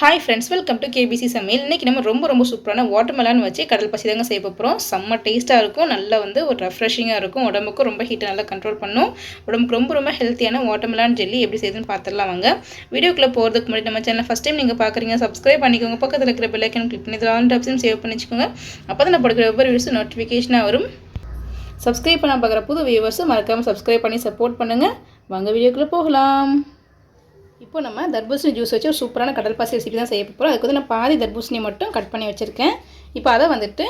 Hi friends welcome to KBC சமையல். இன்றைக்கி நம்ம ரொம்ப ரொம்ப சூப்பரான வாட்டர்மெலான் வச்சு கடல் பசி தாங்க செய்ய போகிறோம் செம்ம டேஸ்ட்டாக இருக்கும். நல்லா வந்து ஒரு ரெஃப்ரெஷிங்காக இருக்கும். உடம்புக்கும் ரொம்ப ஹீட்டை நல்லா கண்ட்ரோல் பண்ணும். உடம்புக்கு ரொம்ப ரொம்ப ஹெல்த்தியான வாட்டர்மெலான் ஜெல்லி எப்படி செய்யுதுன்னு பார்த்துடலாம் வாங்க. வீடியோக்குள்ளே போகிறதுக்கு முன்னாடி நம்ம சேனல் ஃபஸ்ட் டைம் நீங்கள் பார்க்குறீங்க சப்ஸ்கிரைப் பண்ணிக்கோங்க. பக்கத்தில் இருக்கிற பெல்லைக்கன் கிளிக் பண்ணி இதில் ஆன் டாப்ஸையும் சேவ் பண்ணி வச்சுக்கோங்க அப்போ தான் நான் படுக்கிற ஒவ்வொரு வீடியோஸும் நோட்டிஃபிகேஷனாக வரும். சப்ஸ்கிரைப் பண்ண பார்க்குற புது வியூவர்ஸும் மறக்காமல் சப்ஸ்கிரைப் பண்ணி சப்போர்ட் பண்ணுங்கள் வாங்க வீடியோக்குள்ளே போகலாம். இப்போ நம்ம தர்பூசணி ஜூஸ் வச்சு ஒரு சூப்பரான கடல் பாசி ரெசிபி தான் செய்ய போகிறோம் அதுக்கு வந்து நான் பாதி தர்பூசணி மட்டும் கட் பண்ணி வச்சுருக்கேன். இப்போ அதை வந்துட்டு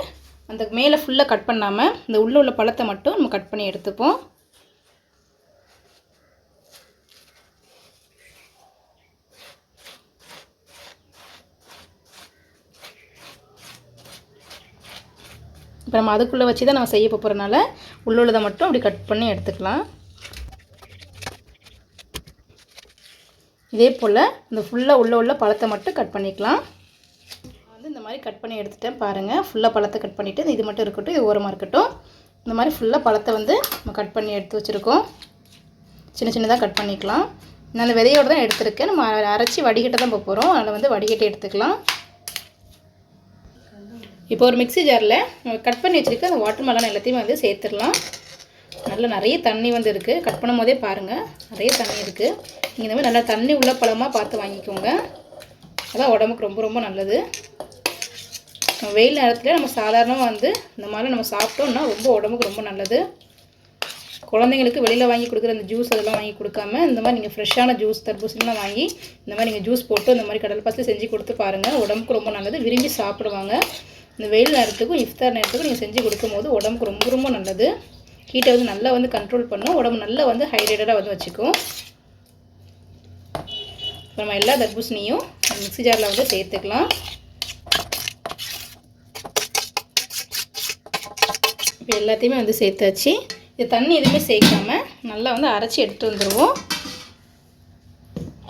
அந்த மேலே ஃபுல்லாக கட் பண்ணாமல் இந்த உள்ளே உள்ள பழத்தை மட்டும் நம்ம கட் பண்ணி எடுத்துப்போம். இப்போ நம்ம அதுக்குள்ளே வச்சு தான் நம்ம செய்ய போகிறனால உள்ளுள்ளதை மட்டும் அப்படி கட் பண்ணி எடுத்துக்கலாம். இதே போல் இந்த ஃபுல்லாக உள்ள உள்ள பழத்தை மட்டும் கட் பண்ணிக்கலாம். வந்து இந்த மாதிரி கட் பண்ணி எடுத்துட்டேன் பாருங்கள் ஃபுல்லாக பழத்தை கட் பண்ணிவிட்டு இது மட்டும் இருக்கட்டும் இது ஓரமாக இருக்கட்டும். இந்த மாதிரி ஃபுல்லாக பழத்தை வந்து நம்ம கட் பண்ணி எடுத்து வச்சுருக்கோம். சின்ன சின்னதாக கட் பண்ணிக்கலாம். நான் அந்த விதையோடு தான் எடுத்திருக்கேன். நம்ம அரைச்சி வடிகட்ட தான் போக போகிறோம் அதில் வந்து வடிகட்டி எடுத்துக்கலாம். இப்போ ஒரு மிக்சி ஜாரில் கட் பண்ணி வச்சுருக்க அந்த வாட்டர் மெலன் எல்லாத்தையுமே வந்து சேர்த்துடலாம். நல்லா நிறைய தண்ணி வந்து இருக்குது கட் பண்ணும் போதே பாருங்கள் நிறைய தண்ணி இருக்குது நீங்கள் இந்த மாதிரி நல்லா தண்ணி உள்ள பழமாக பார்த்து வாங்கிக்கோங்க. அதான் உடம்புக்கு ரொம்ப ரொம்ப நல்லது. வெயில் நேரத்தில் நம்ம சாதாரணமாக வந்து இந்த மாதிரி நம்ம சாப்பிட்டோம்னா ரொம்ப உடம்புக்கு ரொம்ப நல்லது. குழந்தைங்களுக்கு வெளியில் வாங்கி கொடுக்குற அந்த ஜூஸ் அதெல்லாம் வாங்கி கொடுக்காம இந்த மாதிரி நீங்கள் ஃப்ரெஷ்ஷான ஜூஸ் தர்பூசணிலாம் வாங்கி இந்த மாதிரி நீங்கள் ஜூஸ் போட்டு இந்த மாதிரி கடல் பாசி செஞ்சு கொடுத்து பாருங்கள் உடம்புக்கு ரொம்ப நல்லது. விரும்பி சாப்பிடுவாங்க. இந்த வெயில் நேரத்துக்கும் இஃப்தார் நேரத்துக்கும் நீங்கள் செஞ்சு கொடுக்கும்போது உடம்புக்கு ரொம்ப ரொம்ப நல்லது. ஹீட்டை வந்து நல்லா வந்து கண்ட்ரோல் பண்ணும். உடம்பு நல்லா வந்து ஹைட்ரேட்டடாக வந்து வச்சுக்கும். நம்ம எல்லா தர்பூசணியும் மிக்ஸி ஜாரில் வந்து சேர்த்துக்கலாம். இப்போ எல்லாத்தையுமே வந்து சேர்த்தாச்சு. இது தண்ணி எதுவுமே சேர்க்காம நல்லா வந்து அரைச்சி எடுத்துகிட்டு வந்துடுவோம்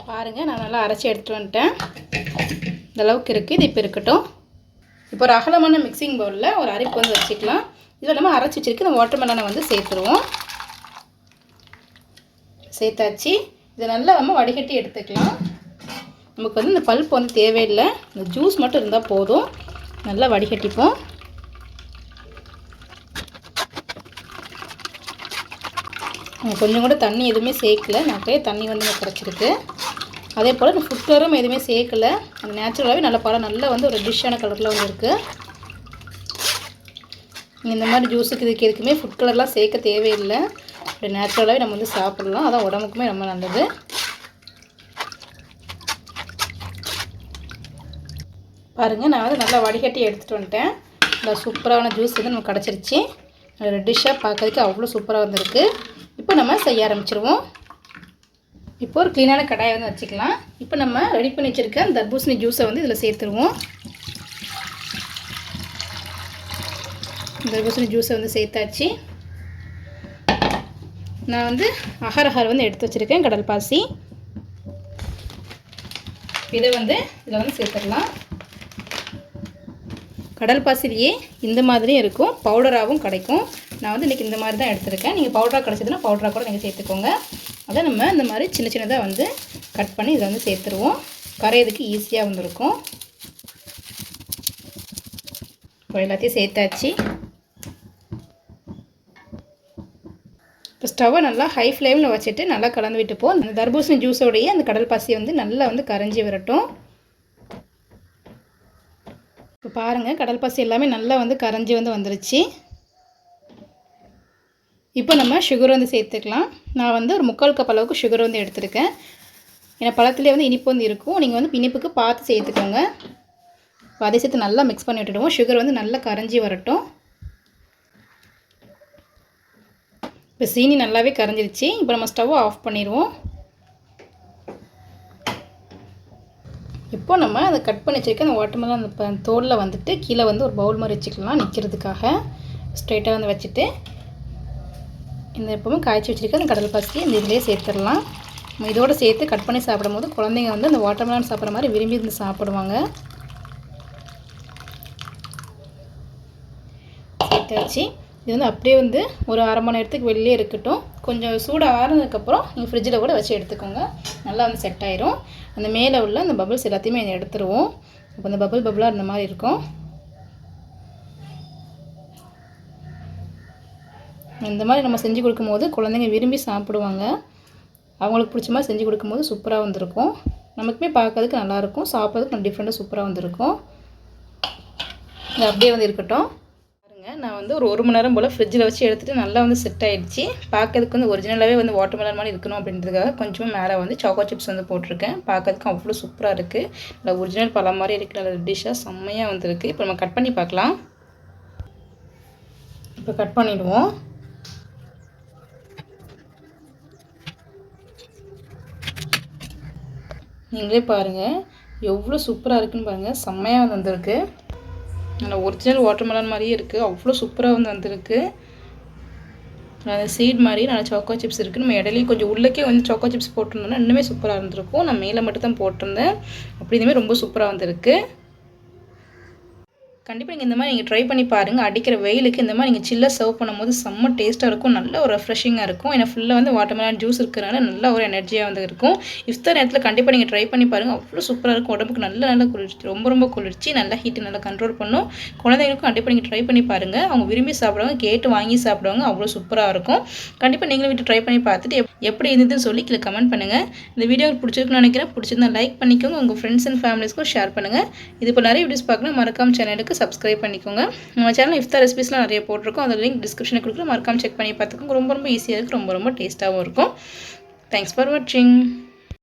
பாருங்கள் நான் நல்லா அரைச்சி எடுத்துகிட்டு வந்துட்டேன். இந்தளவுக்கு இருக்குது இது இப்போ இருக்கட்டும். இப்போ ஒரு அகலமான மிக்சிங் பவுலில் ஒரு அரைப்பு வந்து வச்சுக்கலாம். இதில் நம்ம அரைச்சி வச்சுருக்கு இந்த வாட்டர் மெலனை வந்து சேர்த்துருவோம். சேர்த்தாச்சு. இதை நல்லா நம்ம வடிகட்டி எடுத்துக்கலாம். நமக்கு வந்து இந்த பல்ப் வந்து தேவையில்லை. இந்த ஜூஸ் மட்டும் இருந்தால் போதும். நல்லா வடிகட்டிப்போம். கொஞ்சம் கூட தண்ணி எதுவுமே சேர்க்கல. நிறைய தண்ணி வந்து கிடச்சிருக்கு அதே போல் இந்த ஃபுட் கலரும் எதுவுமே சேர்க்கலை. அது நேச்சுரலாகவே நல்ல படம் நல்லா வந்து ஒரு டிஷ்ஷான கலரில் வந்து இருக்குது இந்த மாதிரி ஜூஸுக்கு இதுக்கு எதுக்குமே ஃபுட் கலர்லாம் சேர்க்க தேவையில்லை. அப்படி நேச்சுரலாகவே நம்ம வந்து சாப்பிட்லாம். அதான் உடம்புக்குமே ரொம்ப நல்லது. பாருங்கள் நான் வந்து நல்லா வடிகட்டி எடுத்துகிட்டு வந்துட்டேன். நல்லா சூப்பரான ஜூஸ் வந்து நமக்கு கிடச்சிருச்சு. ரெட்டிஷாக பார்க்கறதுக்கு அவ்வளோ சூப்பராக வந்திருக்கு. இப்போ நம்ம செய்ய ஆரம்பிச்சிருவோம். இப்போ ஒரு க்ளீனான கடாயை வந்து வச்சுக்கலாம். இப்போ நம்ம ரெடி பண்ணி வச்சுருக்க தர்பூசணி ஜூஸை வந்து இதில் சேர்த்துருவோம். தர்பூசணி ஜூஸை வந்து சேர்த்தாச்சு. நான் வந்து அகரஹார் வந்து எடுத்து வச்சுருக்கேன் கடல் பாசி. இதை வந்து இதில் வந்து சேர்த்துடலாம். கடல் பாசிலேயே இந்த மாதிரியும் இருக்கும். பவுடராகவும் கிடைக்கும். நான் வந்து இன்றைக்கி இந்த மாதிரி தான் எடுத்திருக்கேன். நீங்கள் பவுடராக கிடச்சதுன்னா பவுடராக கூட நீங்கள் சேர்த்துக்கோங்க. அதை நம்ம இந்த மாதிரி சின்ன சின்னதாக வந்து கட் பண்ணி இதை வந்து சேர்த்துருவோம். கரையிறதுக்கு ஈஸியாக வந்துருக்கும். இப்போ எல்லாத்தையும் சேர்த்தாச்சு. இப்போ ஸ்டவ்வை நல்லா ஹை ஃப்ளேமில் வச்சுட்டு நல்லா கலந்து விட்டுப்போம். அந்த தர்பூசணி ஜூஸோடையே அந்த கடல் பாசி வந்து நல்லா வந்து கரைஞ்சி வரட்டும். இப்போ பாருங்கள் கடல் பாசி எல்லாமே நல்லா வந்து கரைஞ்சி வந்து வந்துருச்சு. இப்போ நம்ம சுகர் வந்து சேர்த்துக்கலாம். நான் வந்து ஒரு முக்கால் கப் அளவுக்கு சுகர் வந்து எடுத்திருக்கேன். ஏன்னா பழத்துலேயே வந்து இனிப்பு வந்து இருக்கும். நீங்கள் வந்து இனிப்புக்கு பார்த்து சேர்த்துக்கோங்க. இப்போ அதை சேர்த்து நல்லா மிக்ஸ் பண்ணி விட்டுடுவோம். சுகர் வந்து நல்லா கரைஞ்சி வரட்டும். இப்போ சீனி நல்லாவே கரைஞ்சிருச்சு. இப்போ நம்ம ஸ்டவ்வை ஆஃப் பண்ணிடுவோம். இப்போ நம்ம அதை கட் பண்ணி வச்சுருக்க அந்த வாட்டர்மெலன் அந்த தோலில் வந்துட்டு கீழே வந்து ஒரு பவுல் மாதிரி வச்சுக்கலாம் நிற்கிறதுக்காக ஸ்ட்ரைட்டாக வந்து வச்சுட்டு இந்த எப்போவுமே காய்ச்சி வச்சுருக்க அந்த கடல் பாசி இந்த இதிலே சேர்த்துடலாம். இதோடு சேர்த்து கட் பண்ணி சாப்பிடும்போது குழந்தைங்க வந்து அந்த வாட்டர்மெலன் சாப்பிட்ற மாதிரி விரும்பி இருந்து சாப்பிடுவாங்க. சேர்த்து வச்சு இது வந்து அப்படியே வந்து ஒரு அரை மணி நேரத்துக்கு வெளியே இருக்கட்டும். கொஞ்சம் சூடாக ஆறுனதுக்கப்புறம் நீங்கள் ஃப்ரிட்ஜில் கூட வச்சு எடுத்துக்கோங்க. நல்லா வந்து செட் ஆயிரும். அந்த மேலே உள்ள அந்த பபிள்ஸ் எல்லாத்தையுமே எடுத்துருவோம். இப்போ அந்த பபுள் பபுளாக இருந்த மாதிரி இருக்கும். இந்த மாதிரி நம்ம செஞ்சு கொடுக்கும்போது குழந்தைங்க விரும்பி சாப்பிடுவாங்க. அவங்களுக்கு பிடிச்ச மாதிரி செஞ்சு கொடுக்கும்போது சூப்பராக வந்திருக்கும். நமக்குமே பார்க்கறதுக்கு நல்லாயிருக்கும் சாப்பிட்றதுக்கு கொஞ்சம் டிஃப்ரெண்ட்டாக சூப்பராக வந்திருக்கும். இது அப்படியே வந்து இருக்கட்டும். பாருங்க. நான் வந்து ஒரு ஒரு மணி நேரம் போல் ஃப்ரிட்ஜில் வச்சு எடுத்துகிட்டு நல்லா வந்து செட் ஆகிடுச்சு பார்க்கறதுக்கு வந்து ஒரிஜினலாகவே வந்து வாட்டர் மெலன் மாதிரி இருக்கணும் அப்படின்றதுக்காக கொஞ்சமாக மேலே வந்து சாக்கோ சிப்ஸ் வந்து போட்டிருக்கேன். பார்க்கறதுக்கு அவ்வளோ சூப்பராக இருக்குது நல்லா ஒரிஜினல் பழம் மாதிரி இருக்கிற நல்ல டிஷ்ஷாக செம்மையாக வந்துருக்கு. இப்போ நம்ம கட் பண்ணி பார்க்கலாம் இப்போ கட் பண்ணிவிடுவோம் நீங்களே பாருங்கள் எவ்வளோ சூப்பராக இருக்குன்னு பாருங்கள் செம்மையாக வந்து வந்திருக்கு. அந்த ஒரிஜினல் வாட்டர்மெலன் மாதிரியே இருக்குது அவ்வளோ சூப்பராக வந்து வந்திருக்கு. அந்த சீட் மாதிரி நல்லா சாக்கோ சிப்ஸ் இருக்குது நம்ம இடையிலையும் கொஞ்சம் உள்ளக்கே வந்து சாக்கோ சிப்ஸ் போட்டிருந்தோம்னா இன்னுமே சூப்பராக இருந்திருக்கும். நான் மேலே மட்டும் தான் போட்டிருந்தேன். அப்படி இதுவுமே ரொம்ப சூப்பராக வந்திருக்கு. கண்டிப்பாக நீங்கள் இந்த மாதிரி நீங்கள் ட்ரை பண்ணி பாருங்கள் அடிக்கிற வெயிலுக்கு இந்த மாதிரி நீங்கள் சில்லாக சர்வ் பண்ணும்போது செம்ம டேஸ்ட்டாக இருக்கும். நல்ல ஒரு ரெஃப்ரெஷிங்காக இருக்கும். ஏன்னா ஃபுல்லாக வந்து வாட்டர்மெலன் ஜூஸ் இருக்கிறனால நல்ல ஒரு எனர்ஜியாக வந்து இருக்கும். இஃப்தார் நேரத்தில் கண்டிப்பாக நீங்கள் ட்ரை பண்ணி பாருங்கள் அவ்வளோ சூப்பராக இருக்கும். உடம்புக்கு நல்ல நல்ல குளிர்ச்சி ரொம்ப ரொம்ப குளிர்ச்சி நல்லா ஹீட்டு நல்லா கண்ட்ரோல் பண்ணும். குழந்தைங்களுக்கும் கண்டிப்பாக நீங்கள் ட்ரை பண்ணி பாருங்கள் அவங்க விரும்பி சாப்பிடுவாங்க கேட்டு வாங்கி சாப்பிடுவாங்க. அவ்வளோ சூப்பராக இருக்கும். கண்டிப்பாக நீங்களும் வீட்டு ட்ரை பண்ணி பார்த்துட்டு எப்படி இருந்ததுன்னு சொல்லி கீழே கமெண்ட் பண்ணுங்கள் இந்த வீடியோ பிடிச்சிருக்குன்னு நினைக்கிறேன். பிடிச்சிருந்தா லைக் பண்ணிக்கோங்க. உங்கள் ஃப்ரெண்ட்ஸ் அண்ட் ஃபேமிலிஸ்க்கும் ஷேர் பண்ணுங்கள் இது இப்போ நிறைய வீடியோஸ் பார்க்கணும். மறக்காம சேனலுக்கு சப்ஸ்கிரைப் பண்ணிக்கோங்க. நம்ம சேனல் இஃப்தார் ரெசிபிஸ்லாம் நிறைய போட்டிருக்கோம். அந்த லிங்க் டிஸ்கிரிப்ஷனில் கொடுக்குறோம் மறக்காமல் செக் பண்ணி பார்த்துக்கோங்க. ரொம்ப ரொம்ப ஈஸியாக இருக்குது ரொம்ப ரொம்ப டேஸ்ட்டாகவும் இருக்கும். தேங்க்ஸ் ஃபார் வாட்சிங்